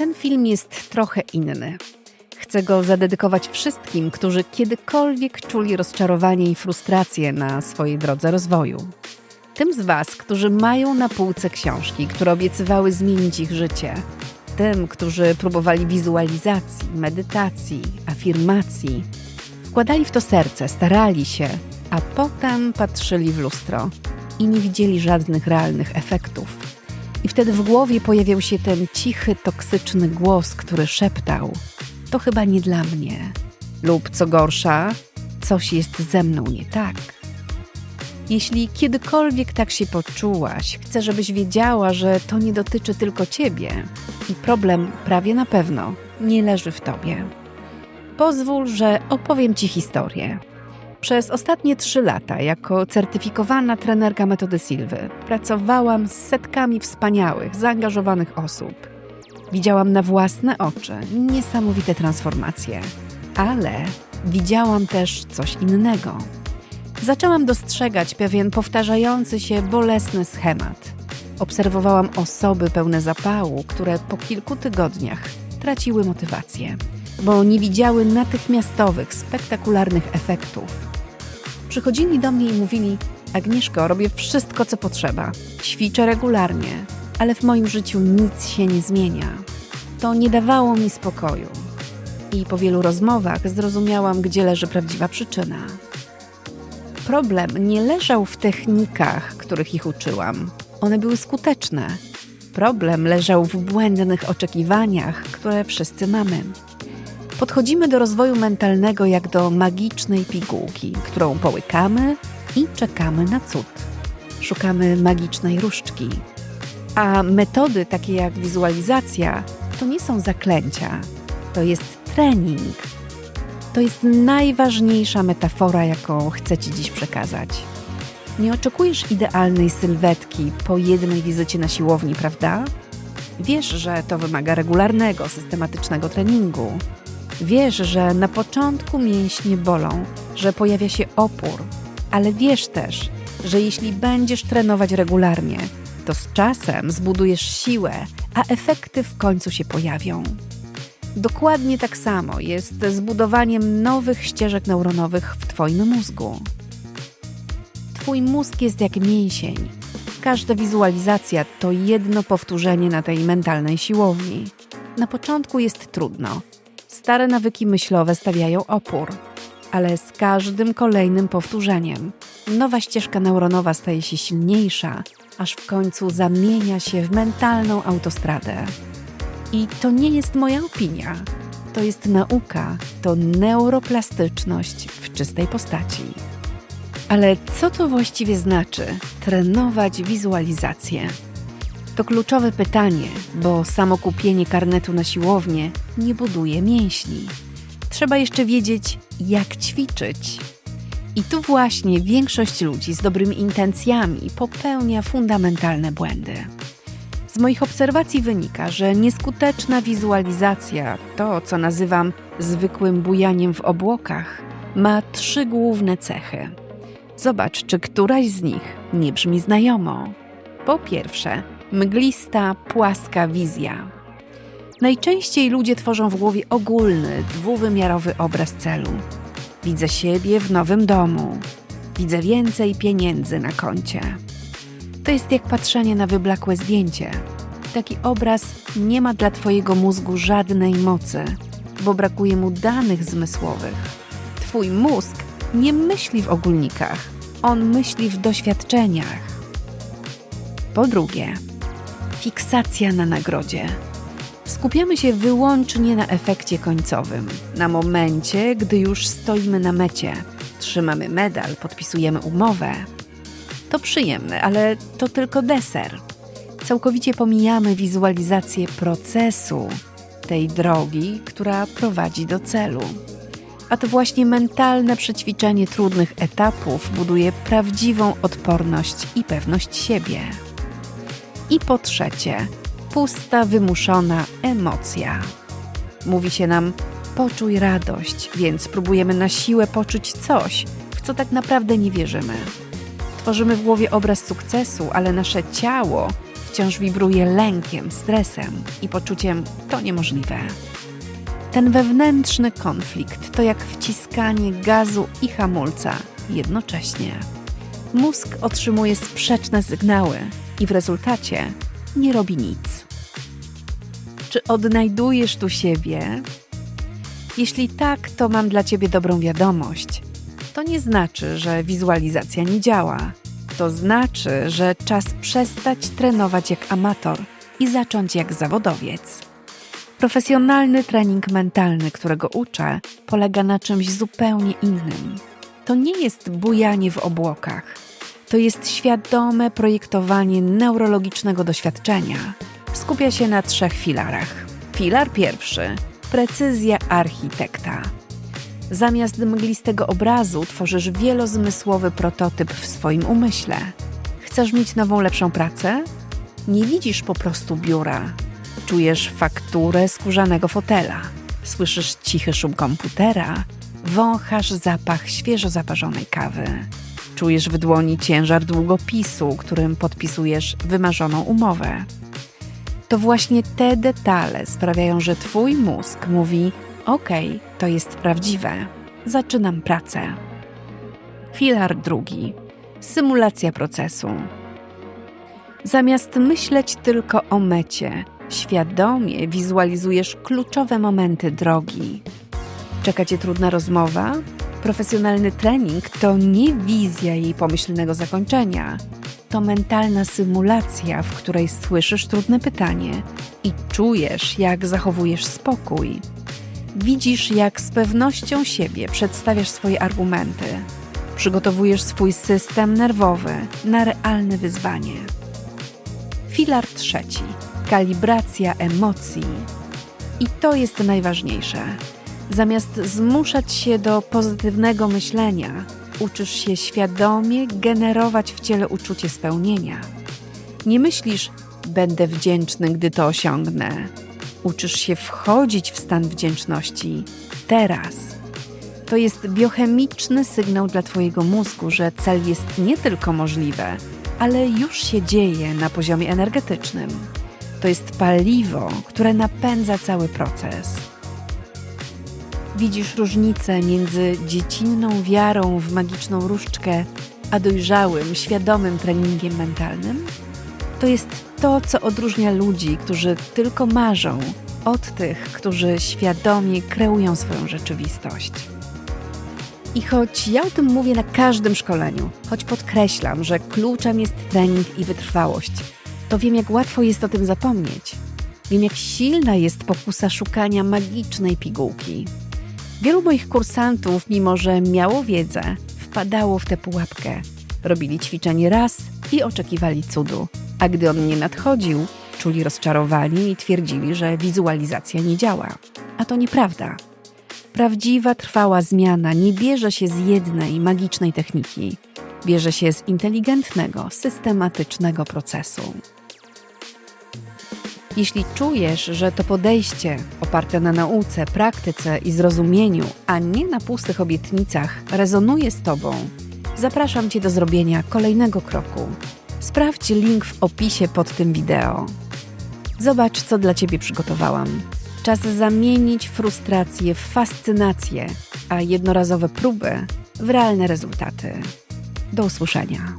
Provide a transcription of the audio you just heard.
ten film jest trochę inny. Chcę go zadedykować wszystkim, którzy kiedykolwiek czuli rozczarowanie i frustrację na swojej drodze rozwoju. Tym z Was, którzy mają na półce książki, które obiecywały zmienić ich życie. Tym, którzy próbowali wizualizacji, medytacji, afirmacji. Wkładali w to serce, starali się, a potem patrzyli w lustro i nie widzieli żadnych realnych efektów. I wtedy w głowie pojawiał się ten cichy, toksyczny głos, który szeptał: To chyba nie dla mnie. Lub co gorsza, coś jest ze mną nie tak. Jeśli kiedykolwiek tak się poczułaś, chcę, żebyś wiedziała, że to nie dotyczy tylko ciebie i problem prawie na pewno nie leży w tobie. Pozwól, że opowiem ci historię. Przez ostatnie trzy lata, jako certyfikowana trenerka metody Silwy, pracowałam z setkami wspaniałych, zaangażowanych osób. Widziałam na własne oczy niesamowite transformacje, ale widziałam też coś innego. Zaczęłam dostrzegać pewien powtarzający się bolesny schemat. Obserwowałam osoby pełne zapału, które po kilku tygodniach traciły motywację, bo nie widziały natychmiastowych, spektakularnych efektów. Przychodzili do mnie i mówili: Agnieszko, robię wszystko, co potrzeba, ćwiczę regularnie, ale w moim życiu nic się nie zmienia. To nie dawało mi spokoju. I po wielu rozmowach zrozumiałam, gdzie leży prawdziwa przyczyna. Problem nie leżał w technikach, których ich uczyłam. One były skuteczne. Problem leżał w błędnych oczekiwaniach, które wszyscy mamy. Podchodzimy do rozwoju mentalnego jak do magicznej pigułki, którą połykamy i czekamy na cud. Szukamy magicznej różdżki. A metody takie jak wizualizacja to nie są zaklęcia, to jest trening. To jest najważniejsza metafora, jaką chcę Ci dziś przekazać. Nie oczekujesz idealnej sylwetki po jednej wizycie na siłowni, prawda? Wiesz, że to wymaga regularnego, systematycznego treningu. Wiesz, że na początku mięśnie bolą, że pojawia się opór, ale wiesz też, że jeśli będziesz trenować regularnie, to z czasem zbudujesz siłę, a efekty w końcu się pojawią. Dokładnie tak samo jest z budowaniem nowych ścieżek neuronowych w Twoim mózgu. Twój mózg jest jak mięsień. Każda wizualizacja to jedno powtórzenie na tej mentalnej siłowni. Na początku jest trudno. Stare nawyki myślowe stawiają opór, ale z każdym kolejnym powtórzeniem nowa ścieżka neuronowa staje się silniejsza, aż w końcu zamienia się w mentalną autostradę. I to nie jest moja opinia. To jest nauka, to neuroplastyczność w czystej postaci. Ale co to właściwie znaczy trenować wizualizację? To kluczowe pytanie, bo samo kupienie karnetu na siłownię nie buduje mięśni. Trzeba jeszcze wiedzieć, jak ćwiczyć. I tu właśnie większość ludzi z dobrymi intencjami popełnia fundamentalne błędy. Z moich obserwacji wynika, że nieskuteczna wizualizacja, to co nazywam zwykłym bujaniem w obłokach, ma trzy główne cechy. Zobacz, czy któraś z nich nie brzmi znajomo. Po pierwsze, mglista, płaska wizja. Najczęściej ludzie tworzą w głowie ogólny, dwuwymiarowy obraz celu. Widzę siebie w nowym domu. Widzę więcej pieniędzy na koncie. To jest jak patrzenie na wyblakłe zdjęcie. Taki obraz nie ma dla Twojego mózgu żadnej mocy, bo brakuje mu danych zmysłowych. Twój mózg nie myśli w ogólnikach, on myśli w doświadczeniach. Po drugie, fiksacja na nagrodzie. Skupiamy się wyłącznie na efekcie końcowym, na momencie, gdy już stoimy na mecie, trzymamy medal, podpisujemy umowę. To przyjemne, ale to tylko deser. Całkowicie pomijamy wizualizację procesu, tej drogi, która prowadzi do celu. A to właśnie mentalne przećwiczenie trudnych etapów buduje prawdziwą odporność i pewność siebie. I po trzecie, pusta, wymuszona emocja. Mówi się nam, poczuj radość, więc próbujemy na siłę poczuć coś, w co tak naprawdę nie wierzymy. Tworzymy w głowie obraz sukcesu, ale nasze ciało wciąż wibruje lękiem, stresem i poczuciem to niemożliwe. Ten wewnętrzny konflikt to jak wciskanie gazu i hamulca jednocześnie. Mózg otrzymuje sprzeczne sygnały i w rezultacie nie robi nic. Czy odnajdujesz tu siebie? Jeśli tak, to mam dla ciebie dobrą wiadomość. To nie znaczy, że wizualizacja nie działa. To znaczy, że czas przestać trenować jak amator i zacząć jak zawodowiec. Profesjonalny trening mentalny, którego uczę, polega na czymś zupełnie innym. To nie jest bujanie w obłokach. To jest świadome projektowanie neurologicznego doświadczenia. Skupia się na trzech filarach. Filar pierwszy precyzja architekta. Zamiast mglistego obrazu tworzysz wielozmysłowy prototyp w swoim umyśle. Chcesz mieć nową, lepszą pracę? Nie widzisz po prostu biura. Czujesz fakturę skórzanego fotela. Słyszysz cichy szum komputera. Wąchasz zapach świeżo zaparzonej kawy. Czujesz w dłoni ciężar długopisu, którym podpisujesz wymarzoną umowę. To właśnie te detale sprawiają, że Twój mózg mówi: OK, to jest prawdziwe. Zaczynam pracę. Filar drugi symulacja procesu. Zamiast myśleć tylko o mecie, świadomie wizualizujesz kluczowe momenty drogi. Czeka Cię trudna rozmowa? Profesjonalny trening to nie wizja jej pomyślnego zakończenia. To mentalna symulacja, w której słyszysz trudne pytanie i czujesz, jak zachowujesz spokój. Widzisz, jak z pewnością siebie przedstawiasz swoje argumenty. Przygotowujesz swój system nerwowy na realne wyzwanie. Filar trzeci kalibracja emocji. I to jest najważniejsze. Zamiast zmuszać się do pozytywnego myślenia, uczysz się świadomie generować w ciele uczucie spełnienia. Nie myślisz, będę wdzięczny, gdy to osiągnę. Uczysz się wchodzić w stan wdzięczności teraz. To jest biochemiczny sygnał dla Twojego mózgu, że cel jest nie tylko możliwy, ale już się dzieje na poziomie energetycznym. To jest paliwo, które napędza cały proces. Widzisz różnicę między dziecinną wiarą w magiczną różdżkę, a dojrzałym, świadomym treningiem mentalnym? To jest to, co odróżnia ludzi, którzy tylko marzą, od tych, którzy świadomie kreują swoją rzeczywistość. I choć ja o tym mówię na każdym szkoleniu, choć podkreślam, że kluczem jest trening i wytrwałość, to wiem, jak łatwo jest o tym zapomnieć. Wiem, jak silna jest pokusa szukania magicznej pigułki. Wielu moich kursantów, mimo że miało wiedzę, wpadało w tę pułapkę. Robili ćwiczenie raz i oczekiwali cudu, a gdy on nie nadchodził, czuli rozczarowani i twierdzili, że wizualizacja nie działa. A to nieprawda. Prawdziwa, trwała zmiana nie bierze się z jednej magicznej techniki, bierze się z inteligentnego, systematycznego procesu. Jeśli czujesz, że to podejście oparte na nauce, praktyce i zrozumieniu, a nie na pustych obietnicach, rezonuje z Tobą, zapraszam Cię do zrobienia kolejnego kroku. Sprawdź link w opisie pod tym wideo. Zobacz, co dla Ciebie przygotowałam. Czas zamienić frustrację w fascynację, a jednorazowe próby w realne rezultaty. Do usłyszenia.